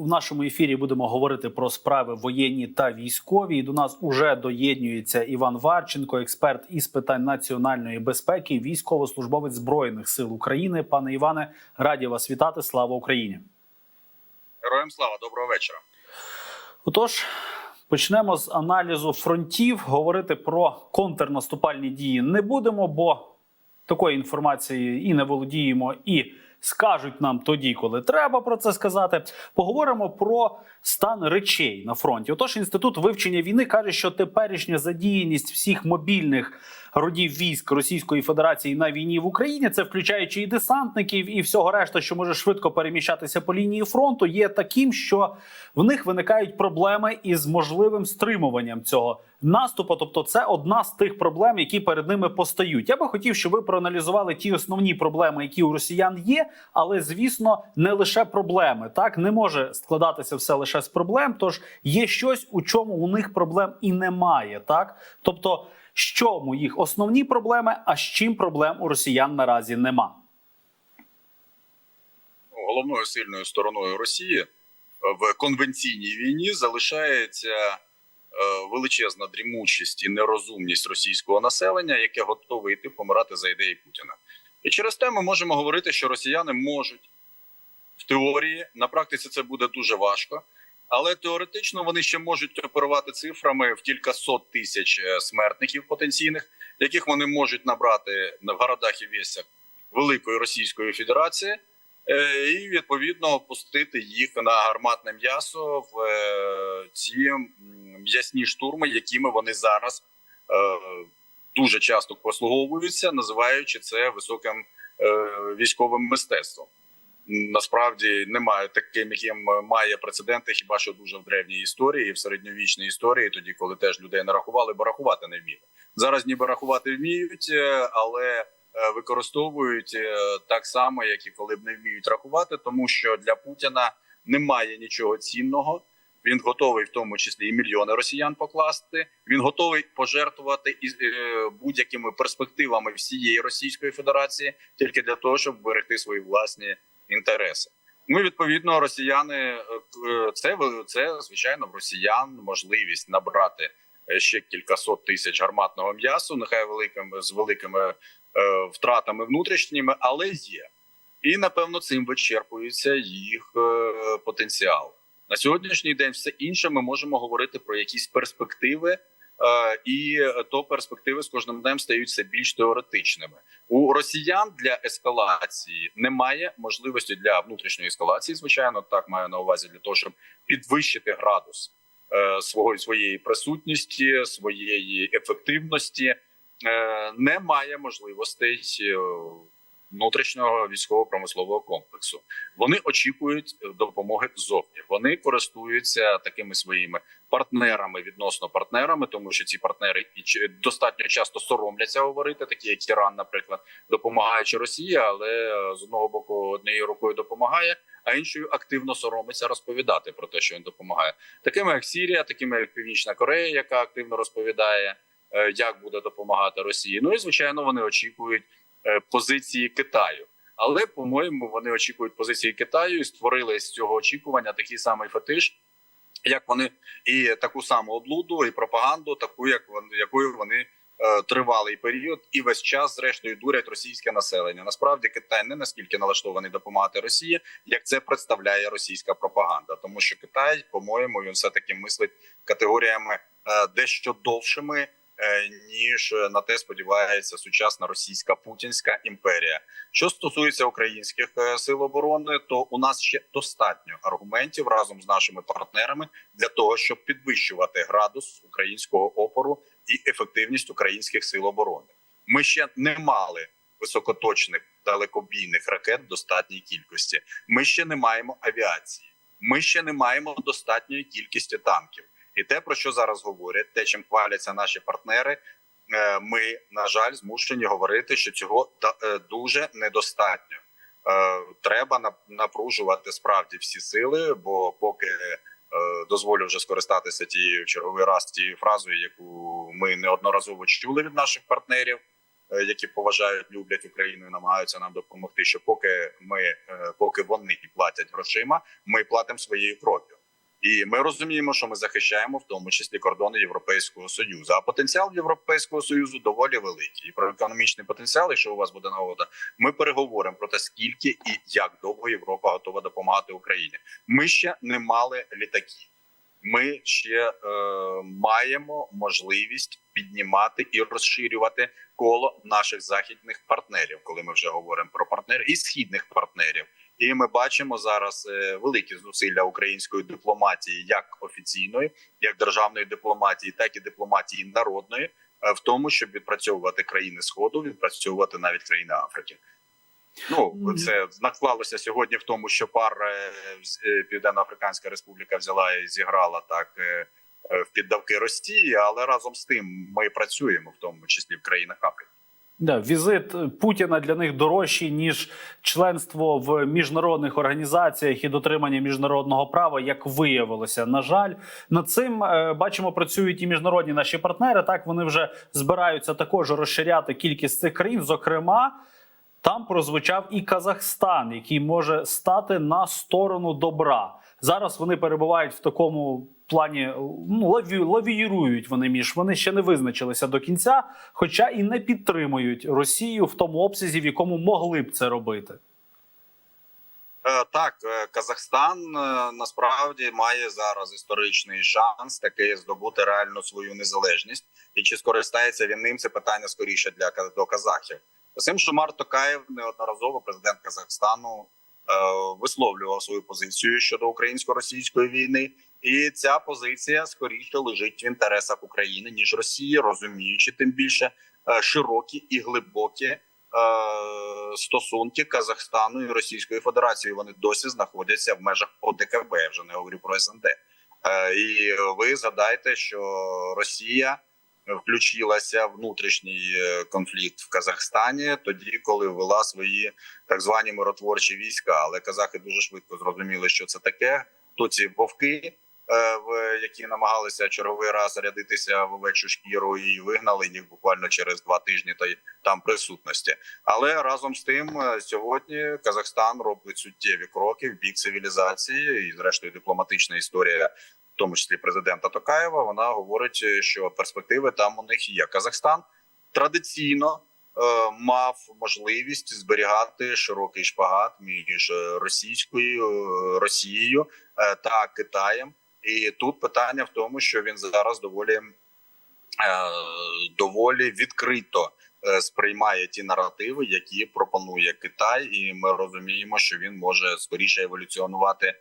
в нашому ефірі будемо говорити про справи воєнні та військові. І до нас уже доєднюється Іван Варченко, експерт із питань національної безпеки, військовослужбовець збройних сил України. Пане Іване, раді вас вітати. Слава Україні! Героям слава, доброго вечора. Отож, почнемо з аналізу фронтів. Говорити про контрнаступальні дії не будемо, бо такої інформації і не володіємо, і скажуть нам тоді, коли треба про це сказати. Поговоримо про стан речей на фронті. Отож, інститут вивчення війни каже, що теперішня задіяність всіх мобільних родів військ Російської Федерації на війні в Україні, це включаючи і десантників, і всього решта, що може швидко переміщатися по лінії фронту, є таким, що в них виникають проблеми із можливим стримуванням цього наступу. Тобто, це одна з тих проблем, які перед ними постають. Я би хотів, щоб ви проаналізували ті основні проблеми, які у росіян є, але звісно, не лише проблеми. Так не може складатися все лише з проблем. Тож є щось, у чому у них проблем і немає. Так, тобто, з чому їх основні проблеми, а з чим проблем у росіян наразі нема. Головною сильною стороною Росії е, в конвенційній війні залишається е, величезна дрімучість і нерозумність російського населення, яке готове йти помирати за ідеї Путіна. І через те ми можемо говорити, що росіяни можуть в теорії на практиці це буде дуже важко. Але теоретично вони ще можуть оперувати цифрами в кілька сот тисяч е, смертників потенційних, яких вони можуть набрати в городах і весях Великої Російської Федерації, е, і відповідно пустити їх на гарматне м'ясо в е, ці м'ясні штурми, якими вони зараз дуже часто послуговуються, називаючи це високим військовим мистецтвом насправді немає таким, яким має прецеденти, хіба що дуже в древній історії, в середньовічній історії, тоді коли теж людей не рахували, бо рахувати не вміли. Зараз ніби рахувати вміють, е, але е, використовують е, так само, як і коли б не вміють рахувати, тому що для Путіна немає нічого цінного. Він готовий в тому числі і мільйони росіян покласти. Він готовий пожертвувати і е, будь-якими перспективами всієї Російської Федерації тільки для того, щоб берегти свої власні інтереси. Ну, відповідно, росіяни е, це це звичайно в росіян можливість набрати е, ще кількасот тисяч гарматного м'ясу, нехай великими з великими е, втратами внутрішніми, але є. І напевно цим вичерпується їх е, потенціал на сьогоднішній день. Все інше ми можемо говорити про якісь перспективи. Е, і то перспективи з кожним днем стають все більш теоретичними. У росіян для ескалації немає можливості для внутрішньої ескалації. Звичайно, так маю на увазі для того, щоб підвищити градус е, свого своєї присутності, своєї ефективності. Е, немає можливостей внутрішнього військово-промислового комплексу. Вони очікують допомоги ззовні. Вони користуються такими своїми партнерами відносно партнерами, тому що ці партнери і достатньо часто соромляться говорити, такі як Іран, наприклад, допомагаючи Росії, але з одного боку однією рукою допомагає. А іншою активно соромиться розповідати про те, що він допомагає, такими як Сірія, такими як Північна Корея, яка активно розповідає, е, як буде допомагати Росії. Ну і звичайно, вони очікують Е, позиції Китаю. Але по-моєму вони очікують позиції Китаю і створили з цього очікування такий самий фетиш, як вони і таку саму облуду, і пропаганду, таку як вони якою вони е, тривалий період, і весь час, зрештою, дурять російське населення. Насправді Китай не наскільки налаштований допомагати Росії, як це представляє російська пропаганда, тому що Китай, по-моєму, він все таки мислить категоріями е, дещо довшими. Е, ніж на те сподівається сучасна російська путінська імперія. Що стосується українських е, сил оборони, то у нас ще достатньо аргументів разом з нашими партнерами для того, щоб підвищувати градус українського опору і ефективність українських сил оборони. Ми ще не мали високоточних далекобійних ракет в достатній кількості. Ми ще не маємо авіації. Ми ще не маємо достатньої кількості танків. І те, про що зараз говорять, те, чим хваляться наші партнери, е, ми на жаль змушені говорити, що цього е, дуже недостатньо. Е, треба напружувати справді всі сили, бо поки дозволю вже скористатися тією черговий раз тією фразою, яку ми неодноразово чули від наших партнерів. які поважають, люблять Україну і намагаються нам допомогти. Що поки ми, поки вони платять грошима, ми платимо своєю кров'ю. І ми розуміємо, що ми захищаємо в тому числі кордони Європейського союзу. А потенціал Європейського союзу доволі великий. І про економічний потенціал, якщо у вас буде нагода, ми переговоримо про те, скільки і як довго Європа готова допомагати Україні. Ми ще не мали літаків. Ми ще е, маємо можливість піднімати і розширювати коло наших західних партнерів, коли ми вже говоримо про партнерів і східних партнерів. І ми бачимо зараз е, великі зусилля української дипломатії, як офіційної, як державної дипломатії, так і дипломатії народної, е, в тому, щоб відпрацьовувати країни Сходу, відпрацьовувати навіть країни Африки. Ну це наклалося сьогодні в тому, що пар е, Південно-Африканська Республіка взяла і зіграла так в піддавки Росії, але разом з тим ми працюємо в тому числі в країнах Африки. Да, візит Путіна для них дорожчий ніж членство в міжнародних організаціях і дотримання міжнародного права, як виявилося. На жаль, над цим е, бачимо, працюють і міжнародні наші партнери. Так вони вже збираються також розширяти кількість цих країн. Зокрема, там прозвучав і Казахстан, який може стати на сторону добра. Зараз вони перебувають в такому плані, ну лаві, лавірують вони між вони ще не визначилися до кінця, хоча і не підтримують Росію в тому обсязі, в якому могли б це робити. Е, Так, е, Казахстан е, насправді має зараз історичний шанс таки здобути реально свою незалежність. І чи скористається він ним? Це питання скоріше для до казахів. Цим Шумар Токаєв неодноразово президент Казахстану висловлював свою позицію щодо українсько-російської війни, і ця позиція скоріше лежить в інтересах України ніж Росії, розуміючи тим більше е, широкі і глибокі е, стосунки Казахстану і Російської Федерації. Вони досі знаходяться в межах ОДКБ. Я вже не говорю про СНД. Е, І ви згадайте, що Росія включилася внутрішній е, конфлікт в Казахстані тоді, коли ввела свої так звані миротворчі війська. Але казахи дуже швидко зрозуміли, що це таке. То ці вовки, е, які намагалися черговий раз рядитися в овечу шкіру і вигнали їх буквально через два тижні та й там присутності. Але разом з тим, е, сьогодні Казахстан робить суттєві кроки в бік цивілізації, і зрештою дипломатична історія, тому числі президента Токаєва, вона говорить, е, що перспективи там у них є. Казахстан традиційно. е, Мав можливість зберігати широкий шпагат між е, російською е, Росією е, та Китаєм, і тут питання в тому, що він зараз доволі доволі відкрито сприймає ті наративи, які пропонує Китай, і ми розуміємо, що він може скоріше еволюціонувати е,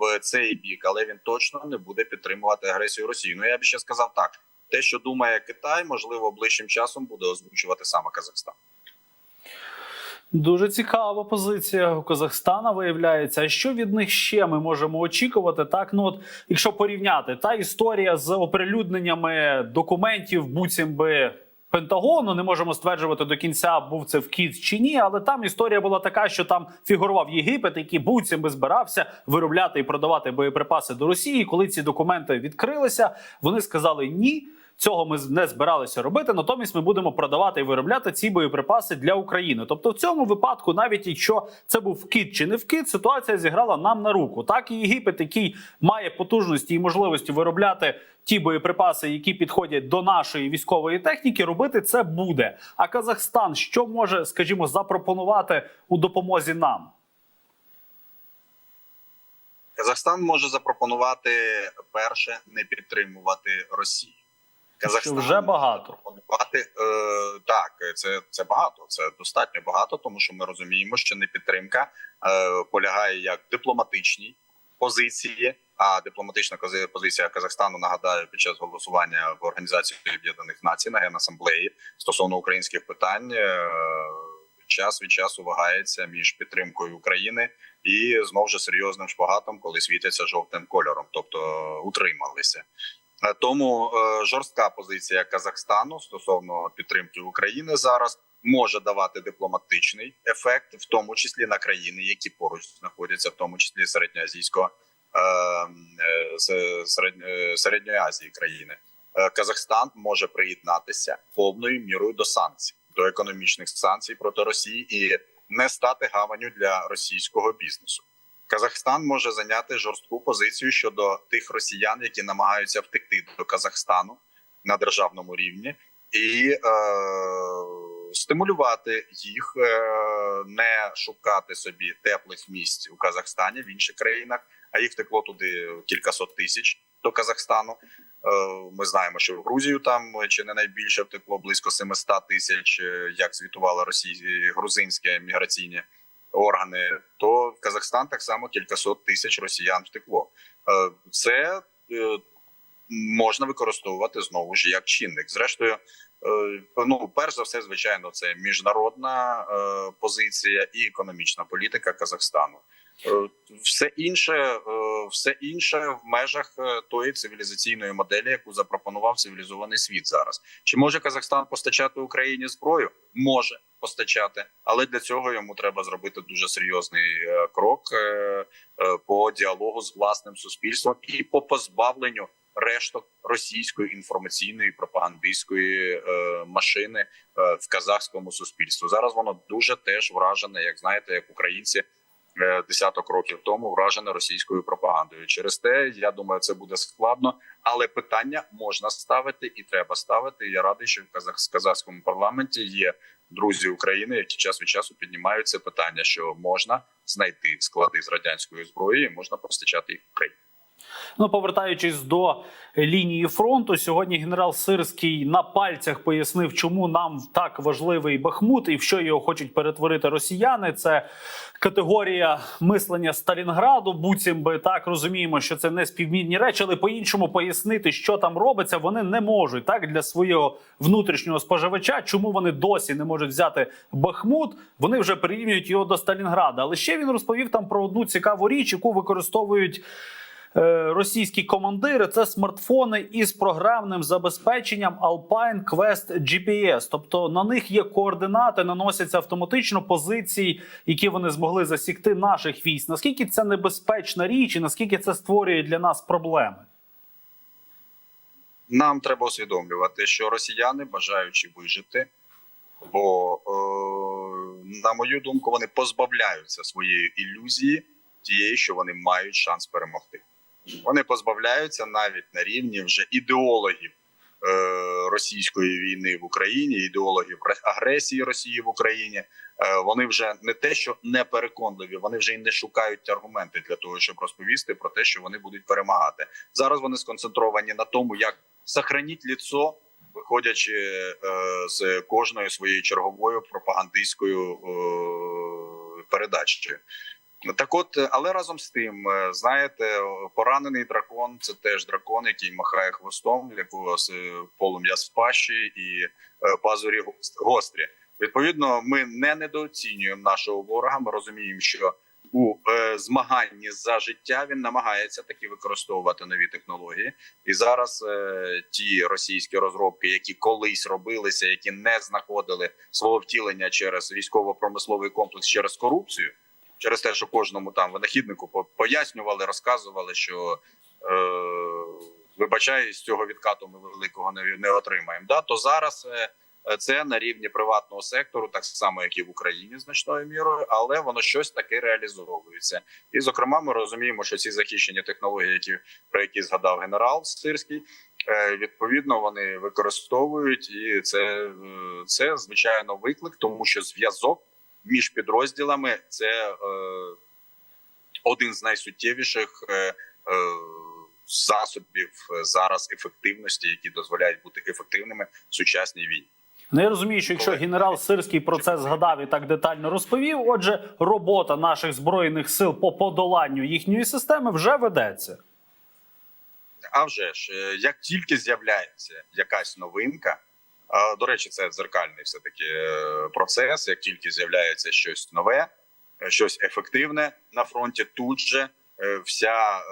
в цей бік, але він точно не буде підтримувати агресію Росії. Ну я б ще сказав так: те, що думає Китай, можливо, ближчим часом буде озвучувати саме Казахстан. Дуже цікава позиція у Казахстана виявляється. А що від них ще ми можемо очікувати? Так, ну от якщо порівняти та історія з оприлюдненнями документів, буцім би. Пентагону не можемо стверджувати до кінця, був це вкіт чи ні, але там історія була така, що там фігурував Єгипет, який буцім би збирався виробляти і продавати боєприпаси до Росії. Коли ці документи відкрилися, вони сказали ні. Цього ми не збиралися робити. Натомість ми будемо продавати і виробляти ці боєприпаси для України. Тобто, в цьому випадку, навіть якщо це був вкид чи не вкид, ситуація зіграла нам на руку. Так і Єгипет, який має потужності і можливості виробляти ті боєприпаси, які підходять до нашої військової техніки, робити це буде. А Казахстан що може, скажімо, запропонувати у допомозі нам? Казахстан може запропонувати перше не підтримувати Росію. Що вже багато. запропонувати е, так. Це це багато. Це достатньо багато, тому що ми розуміємо, що непідтримка е, полягає як дипломатичній позиції. А дипломатична позиція Казахстану нагадаю під час голосування в Організації Об'єднаних Націй на генасамблеї стосовно українських питань. е, Час від часу вагається між підтримкою України і знову ж серйозним шпагатом, коли світяться жовтим кольором, тобто утрималися. Е, Тому е, жорстка позиція Казахстану стосовно підтримки України зараз може давати дипломатичний ефект, в тому числі на країни, які поруч знаходяться, в тому числі середньоазійського е, середньої Азії країни. Казахстан може приєднатися повною мірою до санкцій. до економічних санкцій проти Росії і не стати гаванню для російського бізнесу. Казахстан може зайняти жорстку позицію щодо тих росіян, які намагаються втекти до Казахстану на державному рівні, і е, стимулювати їх е, не шукати собі теплих місць у Казахстані в інших країнах. А їх втекло туди кількасот тисяч до Казахстану. Е, Ми знаємо, що в Грузію там чи не найбільше втекло близько 700 тисяч, е, як звітували російські грузинські міграційні органи. То в Казахстан так само кількасот тисяч росіян втекло. Е, Це е, можна використовувати знову ж як чинник. Зрештою, е, ну перш за все, звичайно, це міжнародна позиція і економічна політика Казахстану. Все інше, все інше в межах тої цивілізаційної моделі, яку запропонував цивілізований світ зараз. Чи може Казахстан постачати Україні зброю? Може постачати, але для цього йому треба зробити дуже серйозний е, крок е, е, по діалогу з власним суспільством і по позбавленню решток російської інформаційної пропагандистської машини в казахському суспільстві. Зараз воно дуже теж вражене, як знаєте, як українці десяток років тому вражене російською пропагандою. Через те я думаю, це буде складно, але питання можна ставити і треба ставити. Я радий, що в казах казахському парламенті є друзі України, які час від часу піднімають це питання, що можна знайти склади з радянської зброї, можна постачати їх Україні. Ну, повертаючись до лінії фронту, сьогодні генерал Сирський на пальцях пояснив, чому нам так важливий Бахмут і в що його хочуть перетворити росіяни. Це категорія мислення Сталінграду. Буцім би так розуміємо, що це не співмінні речі, але по-іншому пояснити, що там робиться, вони не можуть так для свого внутрішнього споживача. Чому вони досі не можуть взяти Бахмут? Вони вже порівнюють його до Сталінграда. Але ще він розповів там про одну цікаву річ, яку використовують. Е, Російські командири це смартфони із програмним забезпеченням Alpine Quest GPS. Тобто на них є координати, наносяться автоматично позиції, які вони змогли засікти наших військ. Наскільки це небезпечна річ, і наскільки це створює для нас проблеми? Нам треба усвідомлювати, що росіяни, бажаючи вижити, бо, е, на мою думку, вони позбавляються своєї ілюзії, тієї, що вони мають шанс перемогти. Вони позбавляються навіть на рівні вже ідеологів е, російської війни в Україні, ідеологів агресії Росії в Україні. Е, вони вже не те, що не переконливі, вони вже й не шукають аргументи для того, щоб розповісти про те, що вони будуть перемагати. Зараз вони сконцентровані на тому, як сохраніть ліцо, виходячи е, з кожної своєї черговою пропагандистською е, передачею. Так, от, е, але разом з тим, е, знаєте, поранений дракон це теж дракон, який махає хвостом, якого е, полум'я з пащі і пазурі гост- гострі. Відповідно, ми не недооцінюємо нашого ворога. Ми розуміємо, що у змаганні за життя він намагається таки використовувати нові технології. І зараз ті російські розробки, які колись робилися, які не знаходили свого втілення через військово-промисловий комплекс через корупцію, через те, що кожному там винахіднику пояснювали, розказували, що е, вибачай, з цього відкату ми великого не, не отримаємо. Да, то зараз. Е, це на рівні приватного сектору, так само як і в Україні, значною мірою, але воно щось таке реалізовується. І зокрема, ми розуміємо, що ці захищені технології, які про які згадав генерал Сирський, е, відповідно вони використовують, і це, е, це звичайно виклик, тому що зв'язок між підрозділами це е, один з найсуттєвіших е, е, засобів зараз ефективності, які дозволяють бути ефективними в сучасній війні. Ну я розумію, що якщо генерал Сирський про це згадав і так детально розповів, отже, робота наших збройних сил по подоланню їхньої системи вже ведеться. А вже ж, як тільки з'являється якась новинка, до речі, це дзеркальний все таки процес. Як тільки з'являється щось нове, е, щось ефективне на фронті, тут же е, вся е,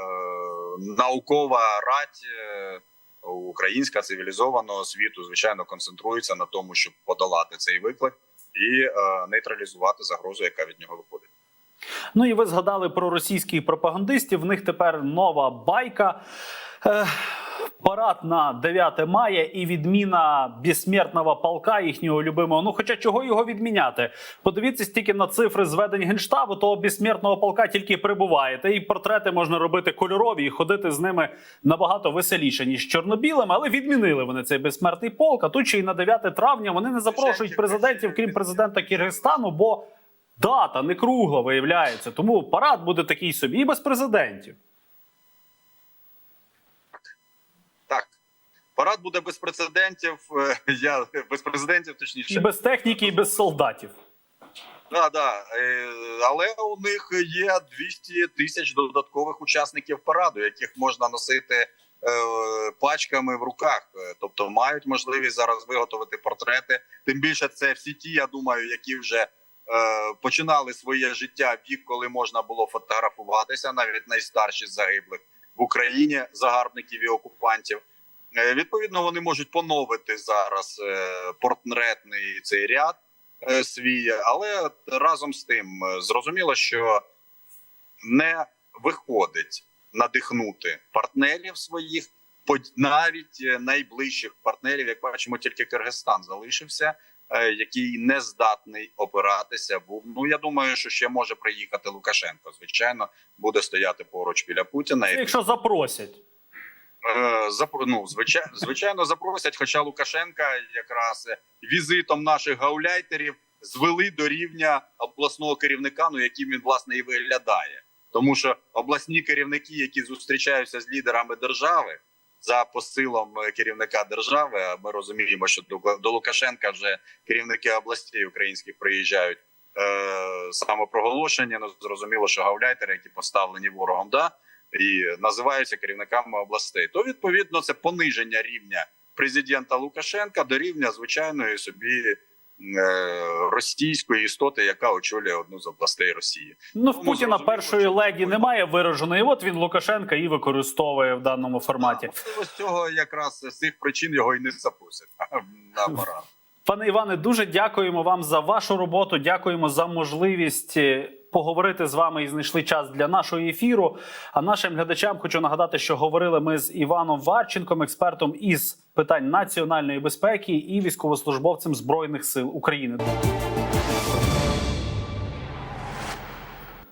наукова рать е, українська цивілізованого світу, звичайно, концентрується на тому, щоб подолати цей виклик і е, нейтралізувати загрозу, яка від нього виходить. Ну і ви згадали про російських пропагандистів. В них тепер нова байка. Парад на 9 мая і відміна безсмертного полка їхнього любимого. Ну, хоча чого його відміняти? Подивіться тільки на цифри зведень генштабу, того безсмертного полка тільки прибуває. Та і портрети можна робити кольорові і ходити з ними набагато веселіше, ніж чорнобілими, але відмінили вони цей безсмертний полк. А тут ще й на 9 травня вони не запрошують президентів, крім президента Киргизстану, бо дата не кругла виявляється. Тому парад буде такий собі і без президентів. Так, парад буде без прецедентів. е, Я без президентів, точніше. І без техніки, і без солдатів. Да, да. Е, Але у них є 200 тисяч додаткових учасників параду, яких можна носити е, пачками в руках. Тобто мають можливість зараз виготовити портрети. Тим більше це всі ті, я думаю, які вже починали своє життя вік, коли можна було фотографуватися, навіть найстарші загиблих в Україні загарбників і окупантів. Е, Відповідно, вони можуть поновити зараз е, портретний цей ряд е, свій, але разом з тим е, зрозуміло, що не виходить надихнути партнерів своїх, навіть е, найближчих партнерів, як бачимо, тільки Киргизстан залишився, е, який не здатний опиратися. Був ну я думаю, що ще може приїхати Лукашенко. Звичайно, буде стояти поруч біля Путіна. Якщо запросять. Е, ну, звичайно, звичайно, запросять. Хоча Лукашенка якраз е, візитом наших гауляйтерів звели до рівня обласного керівника, ну яким він власне і виглядає, тому що обласні керівники, які зустрічаються з лідерами держави за посилом е, керівника держави. Ми розуміємо, що до, Лукашенка вже керівники областей українських приїжджають. Е, самопроголошення, ну зрозуміло, що гауляйтери, які поставлені ворогом, да і називаються керівниками областей, то відповідно це пониження рівня президента Лукашенка до рівня звичайної собі російської істоти, яка очолює одну з областей Росії. Ну, в Тому Путіна першої леді немає вираженої. От він Лукашенка і використовує в даному форматі. З цього якраз з цих причин його і не запустять на парад. Пане Іване, дуже дякуємо вам за вашу роботу. Дякуємо за можливість е, поговорити з вами і знайшли час для нашого ефіру. А нашим глядачам хочу нагадати, що говорили ми з Іваном Варченком, експертом із питань національної безпеки і військовослужбовцем збройних сил України.